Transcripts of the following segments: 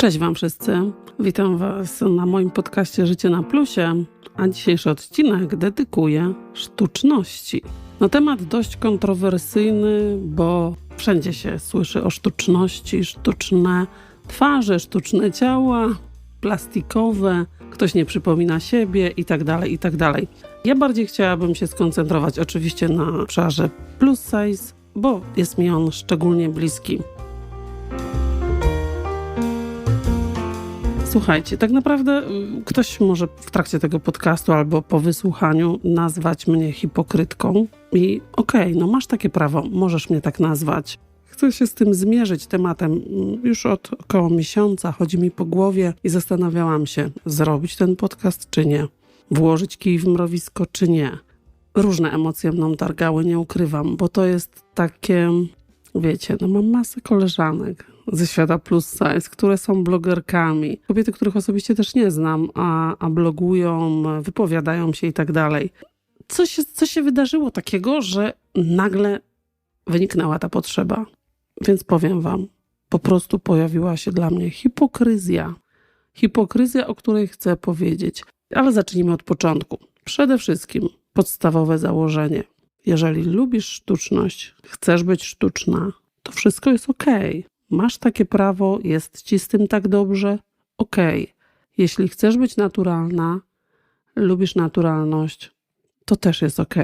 Cześć Wam wszyscy. Witam Was na moim podcaście Życie na Plusie, a dzisiejszy odcinek dedykuję sztuczności. No temat dość kontrowersyjny, bo wszędzie się słyszy o sztuczności, sztuczne twarze, sztuczne ciała, plastikowe, ktoś nie przypomina siebie i tak dalej, i tak. Ja bardziej chciałabym się skoncentrować oczywiście na obszarze plus size, bo jest mi on szczególnie bliski. Słuchajcie, tak naprawdę y, ktoś może w trakcie tego podcastu albo po wysłuchaniu nazwać mnie hipokrytką i okej, okay, no masz takie prawo, możesz mnie tak nazwać. Chcę się z tym zmierzyć tematem mm, już od około miesiąca. Chodzi mi po głowie i zastanawiałam się, zrobić ten podcast czy nie, włożyć kij w mrowisko czy nie. Różne emocje mną targały, nie ukrywam, bo to jest takie, wiecie, no mam masę koleżanek, ze świata plus size, które są blogerkami. Kobiety, których osobiście też nie znam, a, a blogują, wypowiadają się i tak dalej. Co się, co się wydarzyło takiego, że nagle wyniknęła ta potrzeba? Więc powiem wam, po prostu pojawiła się dla mnie hipokryzja. Hipokryzja, o której chcę powiedzieć. Ale zacznijmy od początku. Przede wszystkim podstawowe założenie. Jeżeli lubisz sztuczność, chcesz być sztuczna, to wszystko jest ok. Masz takie prawo, jest ci z tym tak dobrze? Okej. Okay. Jeśli chcesz być naturalna, lubisz naturalność, to też jest ok.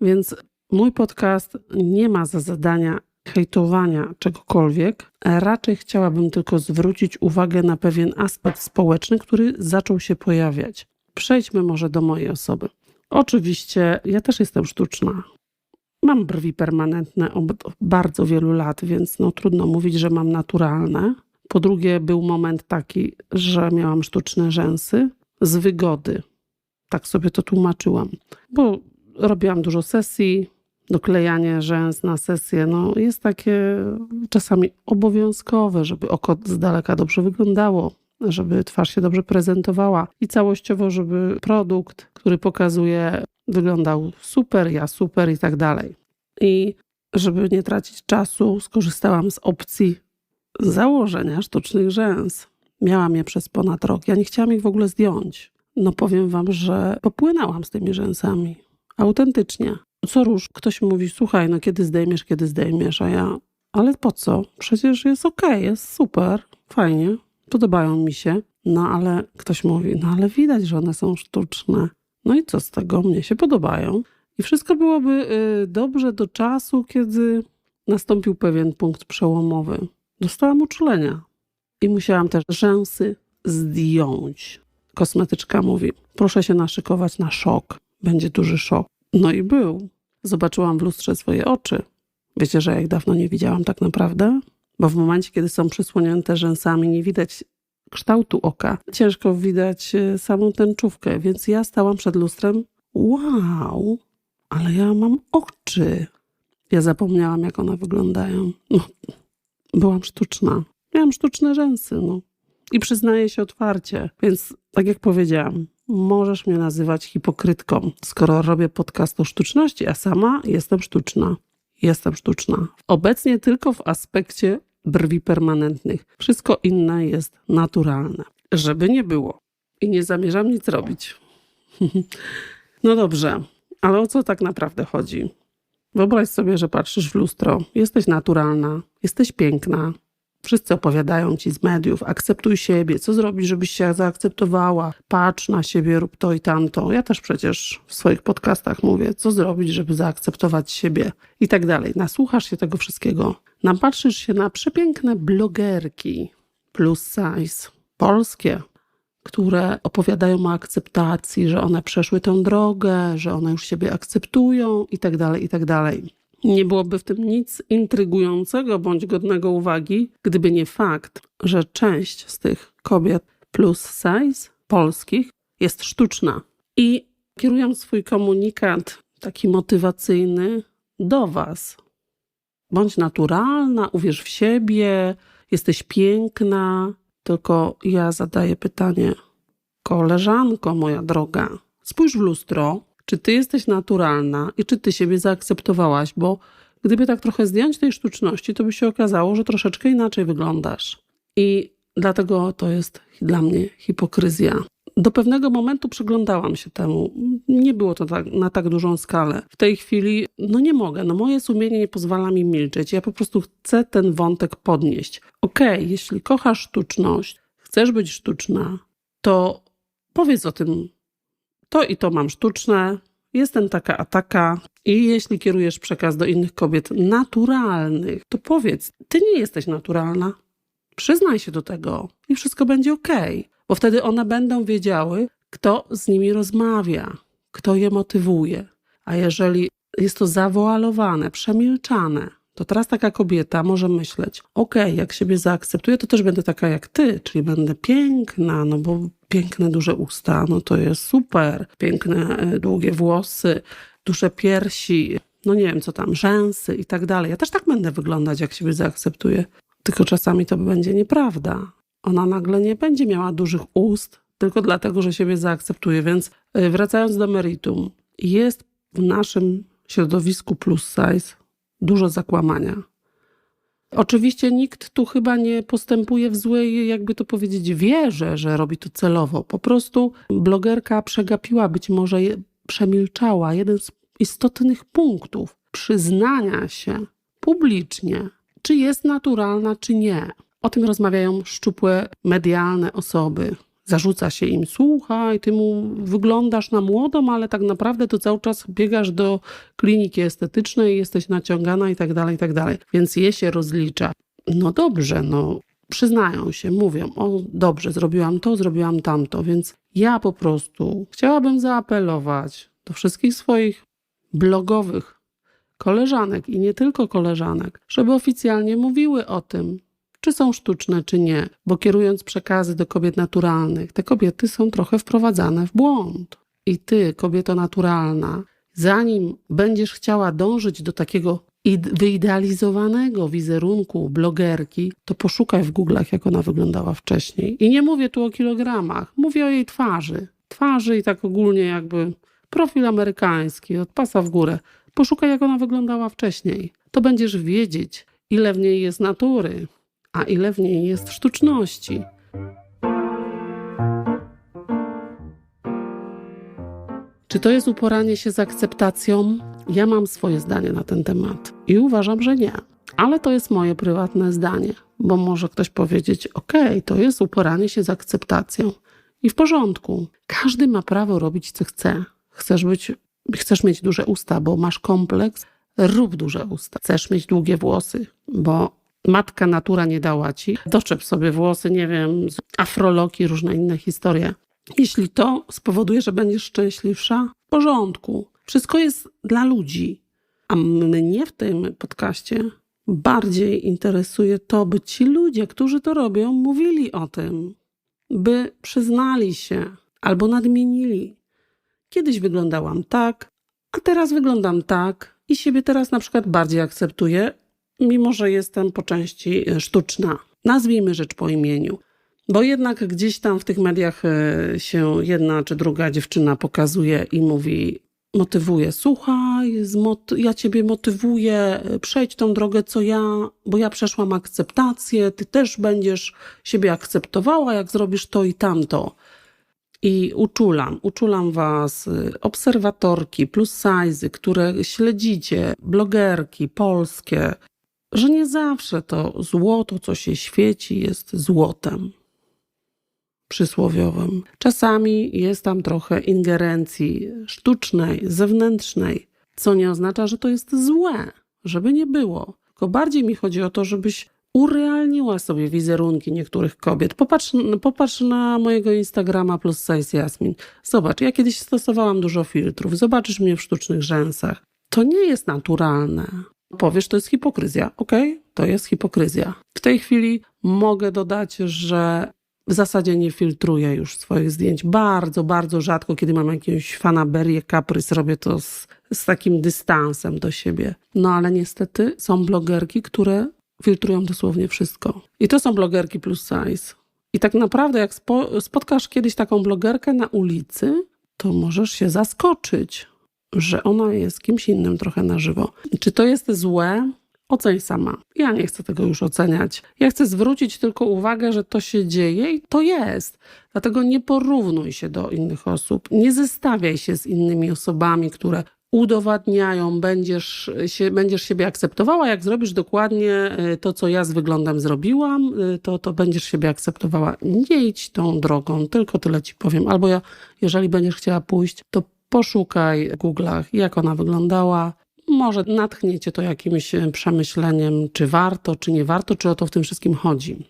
Więc mój podcast nie ma za zadania hejtowania czegokolwiek. Raczej chciałabym tylko zwrócić uwagę na pewien aspekt społeczny, który zaczął się pojawiać. Przejdźmy może do mojej osoby. Oczywiście ja też jestem sztuczna. Mam brwi permanentne od bardzo wielu lat, więc no, trudno mówić, że mam naturalne. Po drugie, był moment taki, że miałam sztuczne rzęsy z wygody. Tak sobie to tłumaczyłam, bo robiłam dużo sesji. Doklejanie rzęs na sesję no, jest takie czasami obowiązkowe, żeby oko z daleka dobrze wyglądało, żeby twarz się dobrze prezentowała i całościowo, żeby produkt, który pokazuje wyglądał super, ja super i tak dalej. I żeby nie tracić czasu, skorzystałam z opcji założenia sztucznych rzęs. Miałam je przez ponad rok. Ja nie chciałam ich w ogóle zdjąć. No powiem wam, że popłynęłam z tymi rzęsami. Autentycznie. Co róż ktoś mówi, słuchaj, no kiedy zdejmiesz, kiedy zdejmiesz, a ja, ale po co? Przecież jest okej, okay, jest super, fajnie, podobają mi się. No ale ktoś mówi, no ale widać, że one są sztuczne. No i co z tego? Mnie się podobają. I wszystko byłoby y, dobrze do czasu, kiedy nastąpił pewien punkt przełomowy. Dostałam uczulenia i musiałam też rzęsy zdjąć. Kosmetyczka mówi: Proszę się naszykować na szok. Będzie duży szok. No i był. Zobaczyłam w lustrze swoje oczy. Wiecie, że jak dawno nie widziałam tak naprawdę? Bo w momencie, kiedy są przysłonięte rzęsami, nie widać kształtu oka. Ciężko widać y, samą tęczówkę, więc ja stałam przed lustrem. Wow, ale ja mam oczy. Ja zapomniałam, jak one wyglądają. No, byłam sztuczna. Miałam sztuczne rzęsy, no. I przyznaję się otwarcie. Więc, tak jak powiedziałam, możesz mnie nazywać hipokrytką, skoro robię podcast o sztuczności, a sama jestem sztuczna. Jestem sztuczna. Obecnie tylko w aspekcie brwi permanentnych. Wszystko inne jest naturalne. Żeby nie było. I nie zamierzam nic robić. no dobrze, ale o co tak naprawdę chodzi? Wyobraź sobie, że patrzysz w lustro, jesteś naturalna, jesteś piękna. Wszyscy opowiadają ci z mediów, akceptuj siebie, co zrobić, żebyś się zaakceptowała, patrz na siebie, rób to i tamto. Ja też przecież w swoich podcastach mówię, co zrobić, żeby zaakceptować siebie i tak dalej. Nasłuchasz się tego wszystkiego, napatrzysz się na przepiękne blogerki plus size, polskie, które opowiadają o akceptacji, że one przeszły tę drogę, że one już siebie akceptują i tak dalej, i tak dalej. Nie byłoby w tym nic intrygującego bądź godnego uwagi, gdyby nie fakt, że część z tych kobiet plus size polskich jest sztuczna. I kieruję swój komunikat taki motywacyjny do Was. Bądź naturalna, uwierz w siebie, jesteś piękna, tylko ja zadaję pytanie, koleżanko moja droga, spójrz w lustro, czy ty jesteś naturalna i czy ty siebie zaakceptowałaś, bo gdyby tak trochę zdjąć tej sztuczności, to by się okazało, że troszeczkę inaczej wyglądasz. I Dlatego to jest dla mnie hipokryzja. Do pewnego momentu przyglądałam się temu. Nie było to tak, na tak dużą skalę. W tej chwili, no nie mogę, no moje sumienie nie pozwala mi milczeć. Ja po prostu chcę ten wątek podnieść. Okej, okay, jeśli kochasz sztuczność, chcesz być sztuczna, to powiedz o tym. To i to mam sztuczne, jestem taka a taka. I jeśli kierujesz przekaz do innych kobiet naturalnych, to powiedz, ty nie jesteś naturalna. Przyznaj się do tego i wszystko będzie ok, bo wtedy one będą wiedziały, kto z nimi rozmawia, kto je motywuje. A jeżeli jest to zawoalowane, przemilczane, to teraz taka kobieta może myśleć: OK, jak siebie zaakceptuję, to też będę taka jak ty, czyli będę piękna, no bo piękne, duże usta, no to jest super, piękne, e, długie włosy, duże piersi, no nie wiem co tam, rzęsy i tak dalej. Ja też tak będę wyglądać, jak siebie zaakceptuję. Tylko czasami to będzie nieprawda. Ona nagle nie będzie miała dużych ust, tylko dlatego, że siebie zaakceptuje. Więc y, wracając do meritum, jest w naszym środowisku plus size dużo zakłamania. Oczywiście nikt tu chyba nie postępuje w złej, jakby to powiedzieć, wierze, że robi to celowo. Po prostu blogerka przegapiła, być może przemilczała jeden z istotnych punktów przyznania się publicznie czy jest naturalna, czy nie. O tym rozmawiają szczupłe, medialne osoby. Zarzuca się im, słuchaj, ty mu wyglądasz na młodą, ale tak naprawdę to cały czas biegasz do kliniki estetycznej, jesteś naciągana i tak dalej, i tak dalej. Więc je się rozlicza. No dobrze, no przyznają się, mówią, o dobrze, zrobiłam to, zrobiłam tamto, więc ja po prostu chciałabym zaapelować do wszystkich swoich blogowych koleżanek i nie tylko koleżanek, żeby oficjalnie mówiły o tym, czy są sztuczne, czy nie, bo kierując przekazy do kobiet naturalnych, te kobiety są trochę wprowadzane w błąd. I ty, kobieto naturalna, zanim będziesz chciała dążyć do takiego wyidealizowanego wizerunku blogerki, to poszukaj w Google'ach, jak ona wyglądała wcześniej. I nie mówię tu o kilogramach, mówię o jej twarzy. Twarzy i tak ogólnie jakby profil amerykański, od pasa w górę. Poszukaj, jak ona wyglądała wcześniej. To będziesz wiedzieć, ile w niej jest natury, a ile w niej jest sztuczności. Czy to jest uporanie się z akceptacją? Ja mam swoje zdanie na ten temat i uważam, że nie. Ale to jest moje prywatne zdanie, bo może ktoś powiedzieć: OK, to jest uporanie się z akceptacją. I w porządku. Każdy ma prawo robić, co chce. Chcesz być chcesz mieć duże usta, bo masz kompleks, rób duże usta. Chcesz mieć długie włosy, bo matka natura nie dała ci. Doczep sobie włosy, nie wiem, afroloki, różne inne historie. Jeśli to spowoduje, że będziesz szczęśliwsza, w porządku. Wszystko jest dla ludzi. A mnie w tym podcaście bardziej interesuje to, by ci ludzie, którzy to robią, mówili o tym, by przyznali się albo nadmienili, Kiedyś wyglądałam tak, a teraz wyglądam tak i siebie teraz na przykład bardziej akceptuję, mimo że jestem po części e, sztuczna. Nazwijmy rzecz po imieniu. Bo jednak gdzieś tam w tych mediach e, się jedna czy druga dziewczyna pokazuje i mówi, motywuje. Słuchaj, ja ciebie motywuję, e, przejdź tą drogę co ja, bo ja przeszłam akceptację, ty też będziesz siebie akceptowała, jak zrobisz to i tamto. I uczulam, uczulam Was, y, obserwatorki, plus size, które śledzicie, blogerki polskie, że nie zawsze to złoto, co się świeci, jest złotem przysłowiowym. Czasami jest tam trochę ingerencji sztucznej, zewnętrznej, co nie oznacza, że to jest złe, żeby nie było. Tylko bardziej mi chodzi o to, żebyś urealniła sobie wizerunki niektórych kobiet. Popatrz, popatrz na mojego Instagrama plus size Jasmin. Zobacz, ja kiedyś stosowałam dużo filtrów. Zobaczysz mnie w sztucznych rzęsach. To nie jest naturalne. Powiesz, to jest hipokryzja. Okay? to jest hipokryzja. W tej chwili mogę dodać, że w zasadzie nie filtruję już swoich zdjęć. Bardzo, bardzo rzadko, kiedy mam jakąś fanaberię, kaprys, robię to z, z takim dystansem do siebie. No ale niestety są blogerki, które filtrują dosłownie wszystko. I to są blogerki plus size. I tak naprawdę, jak spo, spotkasz kiedyś taką blogerkę na ulicy, to możesz się zaskoczyć, że ona jest kimś innym trochę na żywo. Czy to jest złe? Oceń sama. Ja nie chcę tego już oceniać. Ja chcę zwrócić tylko uwagę, że to się dzieje i to jest. Dlatego nie porównuj się do innych osób. Nie zestawiaj się z innymi osobami, które udowadniają, będziesz, się, będziesz siebie akceptowała. Jak zrobisz dokładnie y, to, co ja z wyglądem zrobiłam, y, to, to będziesz siebie akceptowała. Nie idź tą drogą, tylko tyle ci powiem. Albo ja, jeżeli będziesz chciała pójść, to poszukaj w Google'ach, jak ona wyglądała. Może natchnie cię to jakimś y, przemyśleniem, czy warto, czy nie warto, czy o to w tym wszystkim chodzi.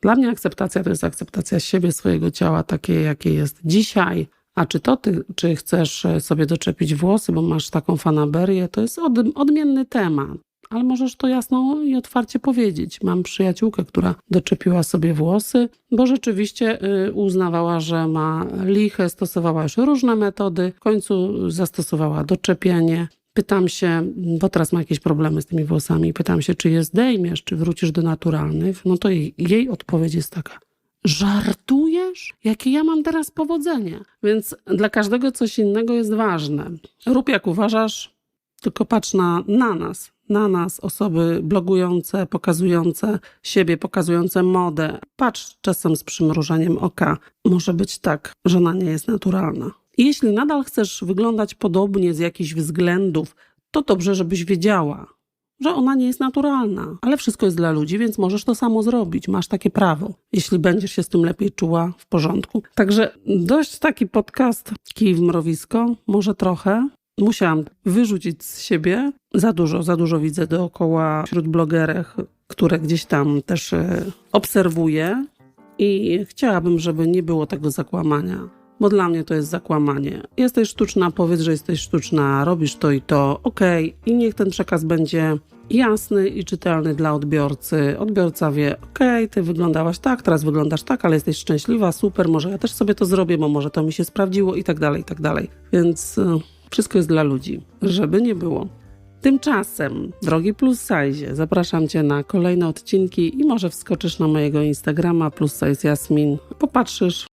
Dla mnie akceptacja to jest akceptacja siebie, swojego ciała, takie jakie jest dzisiaj. A czy to ty, czy chcesz e, sobie doczepić włosy, bo masz taką fanaberię, to jest od, odmienny temat. Ale możesz to jasno i otwarcie powiedzieć. Mam przyjaciółkę, która doczepiła sobie włosy, bo rzeczywiście y, uznawała, że ma lichę, stosowała już różne metody. W końcu zastosowała doczepienie. Pytam się, bo teraz ma jakieś problemy z tymi włosami, pytam się, czy je zdejmiesz, czy wrócisz do naturalnych. No to jej, jej odpowiedź jest taka: Żartujesz? Jakie ja mam teraz powodzenie? Więc dla każdego coś innego jest ważne. Rób jak uważasz, tylko patrz na, na nas, na nas, osoby blogujące, pokazujące siebie, pokazujące modę. Patrz czasem z przymrużeniem oka. Może być tak, że ona nie jest naturalna. Jeśli nadal chcesz wyglądać podobnie z jakichś względów, to dobrze, żebyś wiedziała, że ona nie jest naturalna, ale wszystko jest dla ludzi, więc możesz to samo zrobić. Masz takie prawo, jeśli będziesz się z tym lepiej czuła w porządku. Także dość taki podcast kij w mrowisko, może trochę. Musiałam wyrzucić z siebie za dużo, za dużo widzę dookoła wśród blogerek, które gdzieś tam też e, obserwuję i chciałabym, żeby nie było tego zakłamania bo dla mnie to jest zakłamanie. Jesteś sztuczna, powiedz, że jesteś sztuczna, robisz to i to, okej, okay. i niech ten przekaz będzie jasny i czytelny dla odbiorcy. Odbiorca wie, okej, okay, ty wyglądałaś tak, teraz wyglądasz tak, ale jesteś szczęśliwa, super, może ja też sobie to zrobię, bo może to mi się sprawdziło i tak dalej, i tak dalej. Więc y, wszystko jest dla ludzi, żeby nie było. Tymczasem, drogi plus size, zapraszam Cię na kolejne odcinki i może wskoczysz na mojego Instagrama plus size Jasmin, popatrzysz,